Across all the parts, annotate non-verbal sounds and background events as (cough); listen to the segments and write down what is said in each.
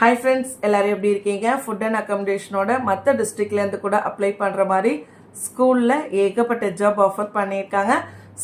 Hi friends எல்லாரும் எப்படி இருக்கீங்க? ஃபுட் அண்ட் அக்கமடேஷனோட மற்ற டிஸ்ட்ரிக்ட்லேருந்து கூட அப்ளை பண்ணுற மாதிரி ஸ்கூலில் ஏகப்பட்ட ஜாப் ஆஃபர் பண்ணியிருக்காங்க.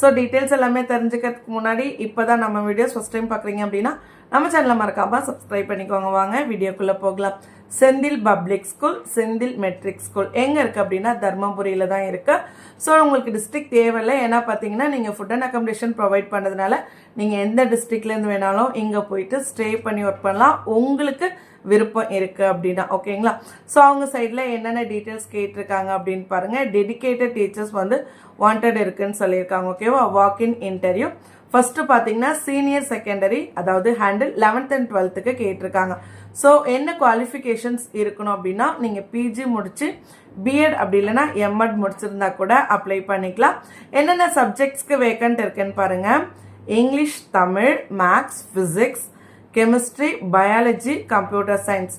ஸோ டீட்டெயில்ஸ் எல்லாமே தெரிஞ்சுக்கிறதுக்கு முன்னாடி இப்போ தான் நம்ம வீடியோஸ் ஃபஸ்ட் டைம் பார்க்குறீங்க அப்படின்னா நம்ம சேனலை மறக்காமல் சப்ஸ்கிரைப் பண்ணிக்கோங்க. வாங்க வீடியோக்குள்ளே போகலாம். Senthil public school Senthil matric school எங்கே இருக்குது அப்படின்னா தர்மபுரியில் தான் இருக்குது ஸோ உங்களுக்கு டிஸ்ட்ரிக்ட் தேவையில்லை. ஏன்னா பார்த்தீங்கன்னா நீங்கள் ஃபுட் அண்ட் அக்கமடேஷன் ப்ரொவைட் பண்ணதுனால நீங்கள் எந்த டிஸ்ட்ரிக்ட்லேருந்து வேணாலும் இங்கே போயிட்டு ஸ்டே பண்ணி ஒர்க் பண்ணலாம். உங்களுக்கு விருப்பம் இருக்குது அப்படின்னா ஓகேங்களா? ஸோ அவங்க சைடில் என்னென்ன டீட்டெயில்ஸ் கேட்டிருக்காங்க அப்படின்னு பாருங்கள் டெடிகேட்டட் டீச்சர்ஸ் வந்து வாண்டட் இருக்குன்னு சொல்லியிருக்காங்க ஓகேவா? வாக் இன் இன்டர்வியூ ஃபஸ்ட்டு பார்த்தீங்கன்னா சீனியர் செகண்டரி அதாவது ஹேண்டில் லெவன்த் அண்ட் டுவெல்த்துக்கு கேட்டிருக்காங்க. ஸோ என்ன குவாலிஃபிகேஷன்ஸ் இருக்கணும் அப்படின்னா நீங்கள் பிஜி முடித்து பிஎட் அப்படி இல்லைன்னா எம்எட் முடிச்சிருந்தா கூட அப்ளை பண்ணிக்கலாம். என்னென்ன சப்ஜெக்ட்ஸ்க்கு வேக்கண்ட் இருக்குன்னு பாருங்கள் English Tamil maths physics chemistry biology computer science.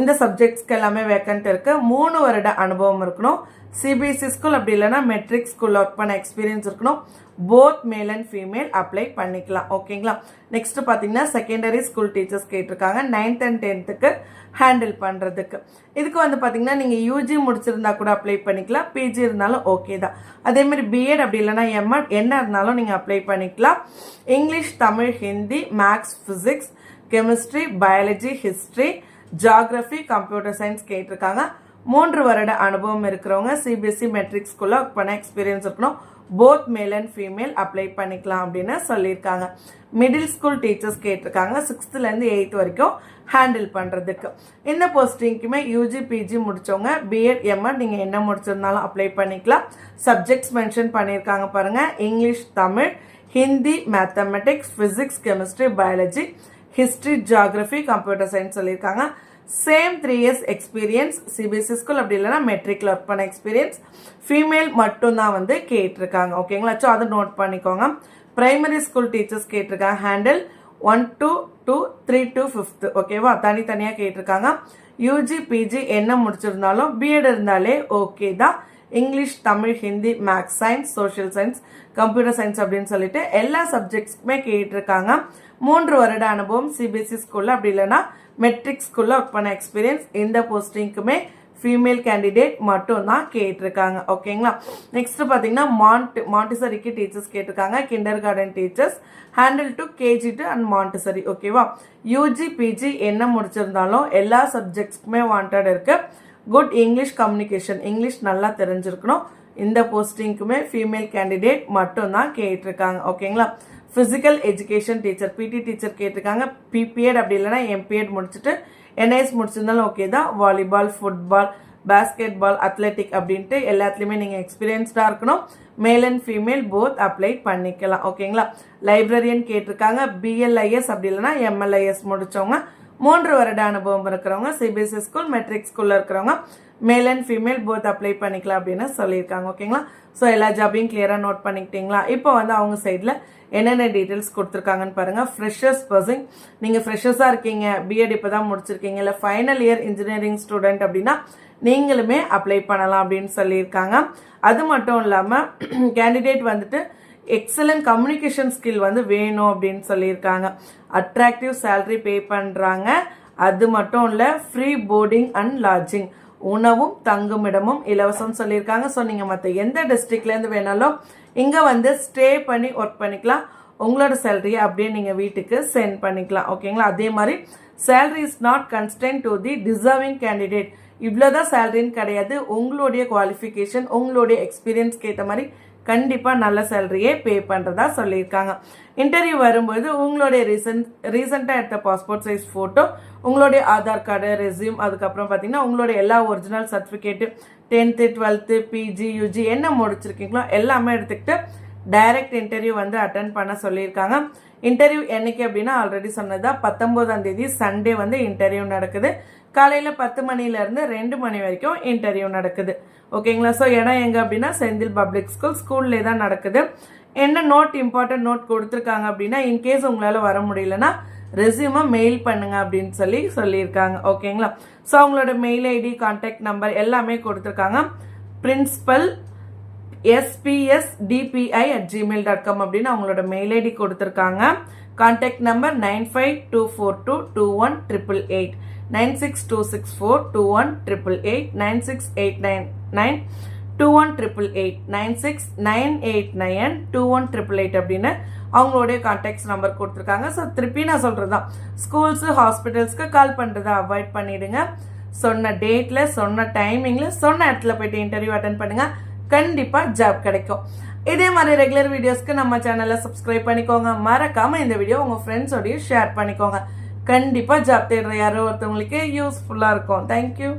இந்த சப்ஜெக்ட்ஸ்க்கு எல்லாமே வேக்கண்ட் இருக்கு. மூணு வருட அனுபவம் இருக்கணும். சிபிஎஸ்சி ஸ்கூல் அப்படி இல்லைன்னா மெட்ரிக் ஸ்கூல் ஒர்க் பண்ண எக்ஸ்பீரியன்ஸ் இருக்கணும். Both male and female apply பண்ணிக்கலாம். ஓகேங்களா நெக்ஸ்ட் பார்த்தீங்கன்னா செகண்டரி ஸ்கூல் டீச்சர்ஸ் கேட்டிருக்காங்க. நைன்த் அண்ட் டென்த்துக்கு ஹேண்டில் பண்ணுறதுக்கு இதுக்கு வந்து பார்த்தீங்கன்னா நீங்கள் யூஜி முடிச்சிருந்தா கூட அப்ளை பண்ணிக்கலாம். பிஜி இருந்தாலும் ஓகே தான். அதே மாதிரி பிஎட் அப்படி இல்லைன்னா எம்எட் என்ன இருந்தாலும் நீங்கள் அப்ளை பண்ணிக்கலாம். English Tamil Hindi maths physics chemistry biology history geography computer science கேட்டிருக்காங்க. மூன்று வருட அனுபவம் இருக்கிறவங்க சிபிஎஸ்சி மெட்ரிக் ஸ்கூலில் ஒர்க் பண்ண எக்ஸ்பீரியன்ஸ் இருக்கணும். Both male and female apply பண்ணிக்கலாம் அப்படின்னு சொல்லியிருக்காங்க. மிடில் ஸ்கூல் டீச்சர்ஸ் கேட்டிருக்காங்க. சிக்ஸ்த்துலேருந்து எயித் வரைக்கும் ஹேண்டில் பண்ணுறதுக்கு இந்த போஸ்டிங்க்குமே யூஜி பிஜி முடித்தவங்க பிஎட் எம்எட் நீங்கள் என்ன முடிச்சிருந்தாலும் அப்ளை பண்ணிக்கலாம். சப்ஜெக்ட்ஸ் மென்ஷன் பண்ணியிருக்காங்க பாருங்கள் English Tamil Hindi mathematics physics chemistry biology history geography computer science சொல்லியிருக்காங்க. Same three years experience CBSE school அப்படி இல்லைன்னா மெட்ரிக்ல ஒர்க் பண்ண எக்ஸ்பீரியன்ஸ் ஃபீமேல் மட்டும்தான் வந்து கேட்டிருக்காங்க. ஓகேங்களா ஸோ அதை நோட் பண்ணிக்கோங்க. பிரைமரி ஸ்கூல் டீச்சர்ஸ் கேட்டிருக்காங்க. Handle one to two three to fifth ஓகேவா தனித்தனியாக கேட்டிருக்காங்க. யூஜி பிஜி என்ன முடிச்சிருந்தாலும் பிஎட் இருந்தாலே ஓகே தான். English Tamil Hindi maths science social science computer science அப்படின்னு சொல்லிட்டு எல்லா சப்ஜெக்ட்ஸ்க்குமே கேட்டிருக்காங்க. மூன்று வருட அனுபவம் சிபிஎஸ்சி ஸ்கூலில் அப்படி இல்லைன்னா மெட்ரிக் ஸ்கூலில் ஒர்க் பண்ண எக்ஸ்பீரியன்ஸ் இந்த போஸ்டிங்க்குமே ஃபீமேல் கேண்டிடேட் மட்டும் தான் கேட்டிருக்காங்க ஓகேங்களா நெக்ஸ்ட் பார்த்தீங்கன்னா மாண்ட் மாண்டிசரிக்கு டீச்சர்ஸ் கேட்டிருக்காங்க. Kindergarten teachers handle to KG two and Montessori ஓகேவா யூஜி பிஜி என்ன முடிச்சிருந்தாலும் எல்லா சப்ஜெக்ட்ஸ்க்குமே வாண்டட் இருக்குது குட் இங்கிலீஷ் கம்யூனிகேஷன் இங்கிலீஷ் நல்லா தெரிஞ்சிருக்கணும். இந்த போஸ்டிங்க்குமே ஃபீமேல் கேண்டிடேட் மட்டும்தான் கேட்டிருக்காங்க. ஓகேங்களா physical education teacher PT teacher கேட்டிருக்காங்க. பிபிஎட் அப்படி இல்லைன்னா எம்பிஎட் முடிச்சுட்டு என்ஐஎஸ் முடிச்சிருந்தாலும் ஓகே தான். Volleyball football basketball athletic அப்படின்ட்டு எல்லாத்துலேயுமே நீங்கள் எக்ஸ்பீரியன்ஸ்டாக இருக்கணும். மேல் அண்ட் ஃபீமேல் போத் அப்ளை பண்ணிக்கலாம். ஓகேங்களா லைப்ரரியன் கேட்டிருக்காங்க. பிஎல்ஐஎஸ் அப்படி இல்லைன்னா எம்எல்ஐஎஸ் முடித்தவங்க மூன்று வருட அனுபவம் இருக்கிறவங்க சிபிஎஸ்சி ஸ்கூல் மெட்ரிக் ஸ்கூலில் இருக்கிறவங்க மேல் அண்ட் ஃபீமேல் போத் அப்ளை பண்ணிக்கலாம் அப்படின்னு சொல்லியிருக்காங்க ஓகேங்களா? ஸோ எல்லா ஜாபையும் கிளியராக நோட் பண்ணிக்கிட்டீங்களா? இப்போ வந்து அவங்க சைடில் என்னென்ன டீட்டெயில்ஸ் கொடுத்துருக்காங்கன்னு பாருங்கள் ஃப்ரெஷர்ஸ் பர்சன் நீங்கள் ஃப்ரெஷர்ஸாக இருக்கீங்க பிஎட் இப்போ தான் முடிச்சிருக்கீங்க. இல்லை ஃபைனல் இயர் இன்ஜினியரிங் ஸ்டூடெண்ட் அப்படின்னா நீங்களுமே அப்ளை பண்ணலாம் அப்படின்னு சொல்லியிருக்காங்க. அது மட்டும் இல்லாமல் கேண்டிடேட் (clears throat) வந்துட்டு எக்ஸலண்ட் கம்யூனிகேஷன் ஸ்கில் வந்து வேணும் அப்படின்னு சொல்லியிருக்காங்க. அட்ராக்டிவ் சேலரி பே பண்ணுறாங்க அது மட்டும் இல்லை ஃப்ரீ போர்டிங் அண்ட் லாட்ஜிங் உணவும் தங்குமிடமும் இலவசம் சொல்லியிருக்காங்க. ஸோ நீங்கள் மற்ற எந்த டிஸ்ட்ரிக்ட்லேருந்து வேணாலும் இங்கே வந்து ஸ்டே பண்ணி ஒர்க் பண்ணிக்கலாம். உங்களோட சேலரியை அப்படியே நீங்கள் வீட்டுக்கு சென்ட் பண்ணிக்கலாம். ஓகேங்களா அதே மாதிரி salary is not constant to the deserving candidate இவ்வளோதான் சேலரின்னு கிடையாது. உங்களுடைய குவாலிஃபிகேஷன் உங்களுடைய எக்ஸ்பீரியன்ஸ்க்கு ஏற்ற மாதிரி கண்டிப்பாக நல்ல சேலரியே பே பண்ணுறதா சொல்லியிருக்காங்க. இன்டர்வியூ வரும்போது உங்களுடைய ரீசன்ட் ரீசெண்டாக எடுத்த பாஸ்போர்ட் சைஸ் ஃபோட்டோ உங்களுடைய ஆதார் கார்டு ரெசியூம் அதுக்கப்புறம் பார்த்தீங்கன்னா உங்களுடைய எல்லா original certificate tenth twelfth PG UG என்ன முடிச்சிருக்கீங்களோ எல்லாமே எடுத்துக்கிட்டு டைரக்ட் இன்டர்வியூ வந்து அட்டன் பண்ண சொல்லியிருக்காங்க. இன்டர்வியூ என்னைக்கு அப்படின்னா ஆல்ரெடி சொன்னதா பத்தொம்போதாம் தேதி சண்டே வந்து இன்டர்வியூ நடக்குது. காலையில் பத்து மணிலேருந்து ரெண்டு மணி வரைக்கும் இன்டர்வியூ நடக்குது. ஓகேங்களா ஸோ இடம் எங்கே அப்படின்னா செந்தில் பப்ளிக் ஸ்கூல் ஸ்கூல்லே தான் நடக்குது. என்ன நோட் இம்பார்ட்டன்ட் நோட் கொடுத்துருக்காங்க அப்படின்னா இன்கேஸ் உங்களால் வர முடியலன்னா ரெசியூமை மெயில் பண்ணுங்க அப்படின்னு சொல்லி சொல்லியிருக்காங்க. ஓகேங்களா ஸோ அவங்களோட மெயில் ஐடி கான்டாக்ட் நம்பர் எல்லாமே கொடுத்துருக்காங்க. Principal SPS DPI at Gmail dot com அப்படின்னு அவங்களோட மெயில் ஐடி கொடுத்துருக்காங்க. Contact number nine five two four two two one triple eight nine six two six four two one triple eight nine six eight nine nine two one triple eight nine six nine eight nine two one triple eight அப்படின்னு அவங்களுடைய contacts number கொடுத்துருக்காங்க. So திருப்பி நான் சொல்கிறது தான் schools ஹாஸ்பிட்டல்ஸ்க்கு கால் பண்ணுறதை avoid பண்ணிடுங்க. சொன்ன டேட்டில் சொன்ன டைமிங்கில் சொன்ன இடத்துல போயிட்டு இன்டர்வியூ அட்டன் பண்ணுங்கள் கண்டிப்பாக ஜாப் கிடைக்கும். இதே மாதிரி ரெகுலர் வீடியோஸ்க்கு நம்ம சேனலை சப்ஸ்கிரைப் பண்ணிக்கோங்க. மறக்காமல் இந்த வீடியோ உங்கள் ஃப்ரெண்ட்ஸோடையும் ஷேர் பண்ணிக்கோங்க. கண்டிப்பாக ஜாப் தேடுற யாரோ ஒருத்தவங்களுக்கு யூஸ்ஃபுல்லாக இருக்கும். தேங்க்யூ